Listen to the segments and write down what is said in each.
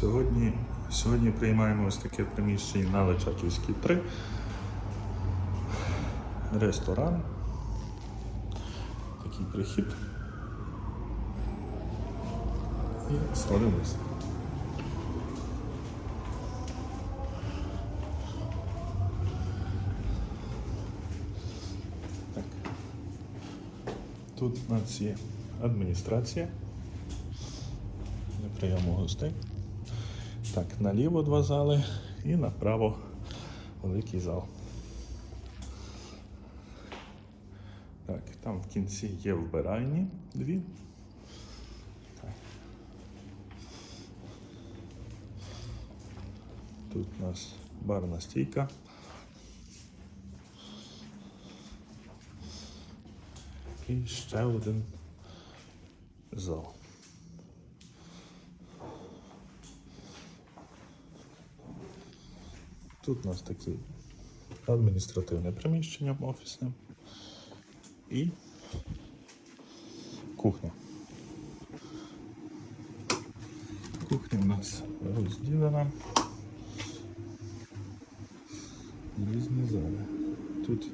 Сьогодні, сьогодні приймаємо ось таке приміщення на Личаківській 3. Ресторан. Такий прихід. І сходимось. Так. Тут у нас є адміністрація для прийому гостей. Так, наліво два зали і направо великий зал. Так, там в кінці є вбиральні дві. Так. Тут у нас барна стійка. І ще один зал. Тут у нас таке адміністративне приміщення офісне і кухня. Кухня у нас розділена. Різні зали. Тут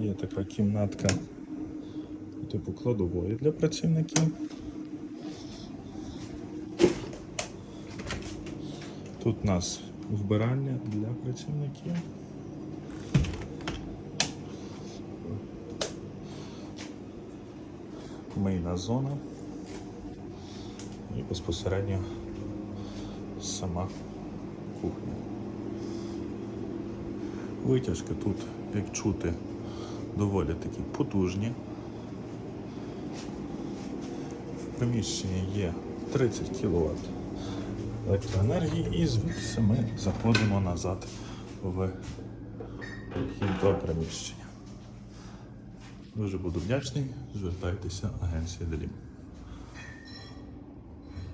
є така кімнатка типу кладової для працівників. Тут у нас вбиральня для працівників. Мийна зона і безпосередньо сама кухня. Витяжки тут, як чути, доволі такі потужні. В приміщенні є 30 кВт електроенергії і звідси ми заходимо назад в хід до приміщення. Дуже буду вдячний. Звертайтеся агенція Делім.